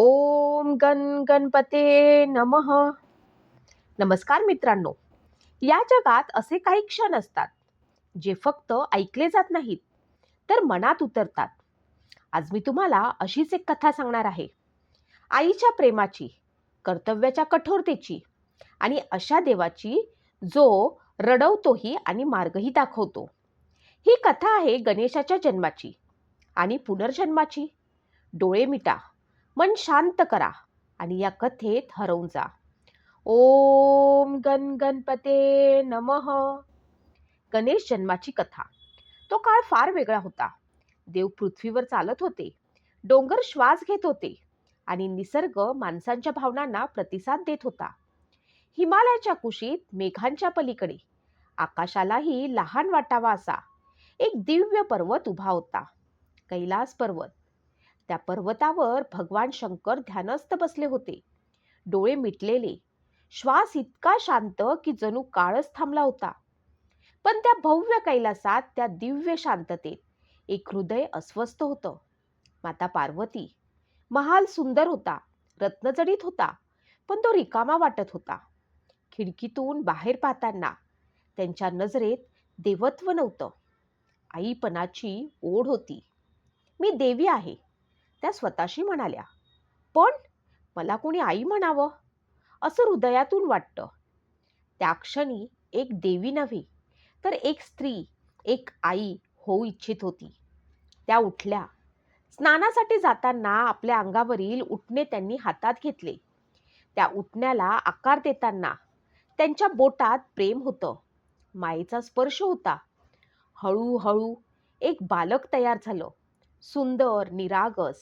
ओम गण गणपते नमः. नमस्कार मित्रांनो या जगात असे काही क्षण असतात जे फक्त ऐकले जात नाहीत तर मनात उतरतात. आज मी तुम्हाला अशीच एक कथा सांगणार आहे. आईच्या प्रेमाची कर्तव्याच्या कठोरतेची आणि अशा देवाची जो रडवतोही आणि मार्गही दाखवतो. ही कथा आहे गणेशाच्या जन्माची आणि पुनर्जन्माची. डोळे मिटा. मन शांत करा आणि या कथेत हरवून जा. ओम गण गणपते नमः. गणेश जन्माची कथा. तो काळ फार वेगळा होता. देव पृथ्वीवर चालत होते. डोंगर श्वास घेत होते. आणि निसर्ग माणसांच्या भावनांना प्रतिसाद देत होता. हिमालयाच्या कुशीत मेघांच्या पलीकडे. आकाशालाही लहान वाटावा असा एक दिव्य पर्वत उभा होता. कैलास पर्वत. त्या पर्वतावर भगवान शंकर ध्यानस्थ बसले होते. डोळे मिटलेले. श्वास इतका शांत की जणू काळच थांबला होता. पण त्या भव्य कैलासात त्या दिव्य शांततेत एक हृदय अस्वस्थ होतं. माता पार्वती महाल सुंदर होता रत्नजडीत होता पण तो रिकामा वाटत होता. खिडकीतून बाहेर पाहताना त्यांच्या नजरेत देवत्व नव्हतं. आईपणाची ओढ होती. मी देवी आहे. त्या स्वतःशी म्हणाल्या पण मला कोणी आई म्हणावं? असं हृदयातून वाटतं. त्या क्षणी एक देवी नव्हे तर एक स्त्री एक आई होऊ इच्छित होती. त्या उठल्या. स्नानासाठी जाताना आपल्या अंगावरील उठणे त्यांनी हातात घेतले. त्या उठण्याला आकार देताना त्यांच्या बोटात प्रेम होतं. मायेचा स्पर्श होता. हळूहळू एक बालक तयार झालं. सुंदर निरागस.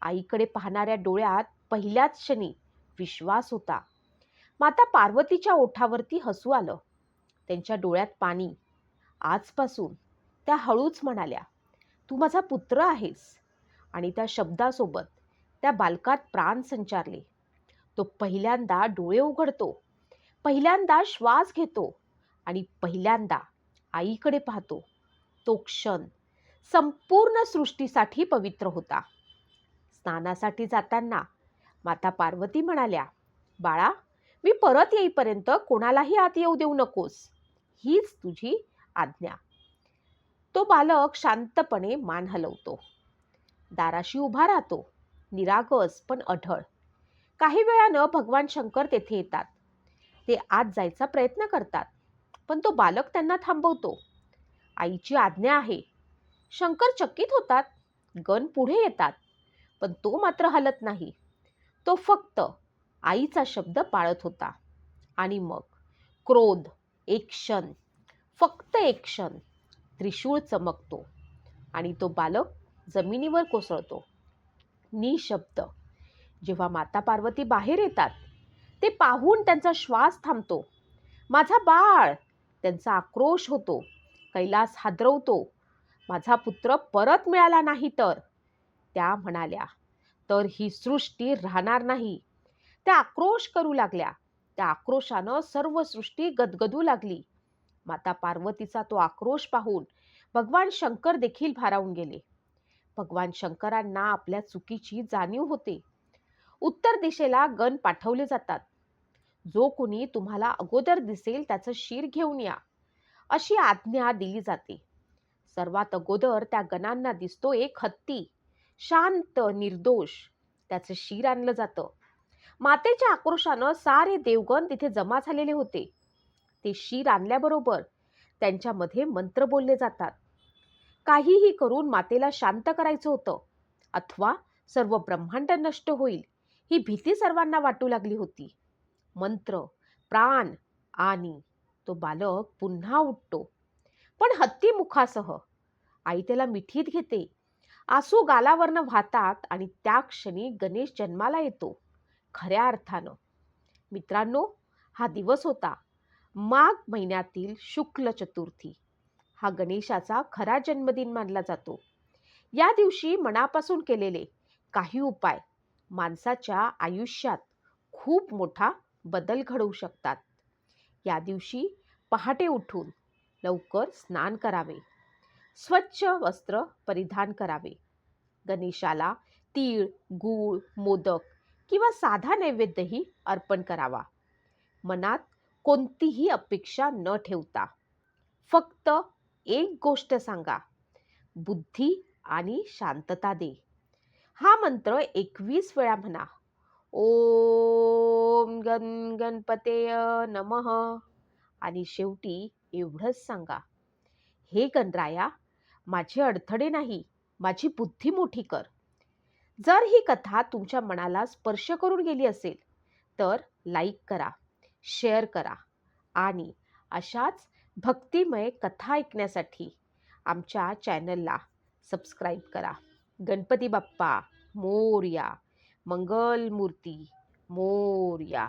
आईकडे पाहणाऱ्या डोळ्यात पहिल्याच क्षणी विश्वास होता. माता पार्वतीच्या ओठावरती हसू आलं. त्यांच्या डोळ्यात पाणी. आजपासून त्या हळूच म्हणाल्या तू माझा पुत्र आहेस. आणि त्या शब्दासोबत त्या बालकात प्राण संचारले. तो पहिल्यांदा डोळे उघडतो. पहिल्यांदा श्वास घेतो. आणि पहिल्यांदा आईकडे पाहतो. तो क्षण संपूर्ण सृष्टीसाठी पवित्र होता. स्नानासाठी जाताना माता पार्वती म्हणाल्या बाळा मी परत येईपर्यंत कोणालाही आत येऊ देऊ नकोस. हीच तुझी आज्ञा. तो बालक शांतपणे मान हलवतो. दाराशी उभा राहतो निरागस पण अढळ. काही वेळानं भगवान शंकर तेथे येतात. ते आत जायचा प्रयत्न करतात पण तो बालक त्यांना थांबवतो. आईची आज्ञा आहे शंकर चकित होतात. गण पुढे येतात. पण तो मात्र हलत नाही. तो फक्त आईचा शब्द पाळत होता. आणि मग क्रोध एक क्षण फक्त एक क्षण त्रिशूळ चमकतो. आणि तो बालक जमिनीवर कोसळतो. निशब्द. जेव्हा माता पार्वती बाहेर येतात ते पाहून त्यांचा श्वास थांबतो. माझा बाळ! त्यांचा आक्रोश होतो. कैलास हादरवतो. माझा पुत्र परत मिळाला नाही तर? त्या म्हणाल्या तर ही सृष्टी राहणार नाही. त्या आक्रोश करू लागल्या. त्या आक्रोशानं सर्व सृष्टी गदगदू लागली. माता पार्वतीचा तो आक्रोश पाहून भगवान शंकर देखील भारावून गेले. भगवान शंकरांना आपल्या चुकीची जाणीव होते. उत्तर दिशेला गण पाठवले जातात. जो कोणी तुम्हाला अगोदर दिसेल त्याचं शिर घेऊन या. अशी आज्ञा दिली जाते. सर्वात अगोदर त्या गणांना दिसतो एक हत्ती. शांत निर्दोष. त्याचं शिर आणलं जातं. मातेच्या आक्रोशानं सारे देवगण तिथे जमा झालेले होते. ते शिर आणल्याबरोबर त्यांच्यामध्ये मंत्र बोलले जातात. काहीही करून मातेला शांत करायचं होतं. अथवा सर्व ब्रह्मांड नष्ट होईल ही भीती सर्वांना वाटू लागली होती. मंत्र प्राण आणि तो बालक पुन्हा उठतो. पण हत्ती मुखासह. आई त्याला मिठीत घेते. आसू गालावरनं वाहतात आणि त्या क्षणी गणेश जन्माला येतो खऱ्या अर्थानं. मित्रांनो हा दिवस होता. माघ महिन्यातील शुक्ल चतुर्थी. हा गणेशाचा खरा जन्मदिन मानला जातो. या दिवशी मनापासून केलेले काही उपाय माणसाच्या आयुष्यात खूप मोठा बदल घडवू शकतात. या दिवशी पहाटे उठून लवकर स्नान करावे. स्वच्छ वस्त्र परिधान करावे. गणेशाला तीळ गूळ मोदक किंवा साधा नैवेद्यही अर्पण करावा. मनात कोणतीही अपेक्षा न ठेवता फक्त एक गोष्ट सांगा. बुद्धी आणि शांतता दे. हा मंत्र एकवीस वेळा म्हणा. ओम गण गणपतेय नमः. आणि शेवटी एवढंच सांगा. हे गणराया माझे अडथळे नाही माझी बुद्धी मोठी कर. जर ही कथा तुमच्या मनाला स्पर्श करून गेली असेल तर लाईक करा शेअर करा आणि अशाच भक्तिमय कथा ऐकण्यासाठी आमच्या चॅनलला सबस्क्राईब करा. गणपती बाप्पा मोर्या मंगलमूर्ती मोर्या.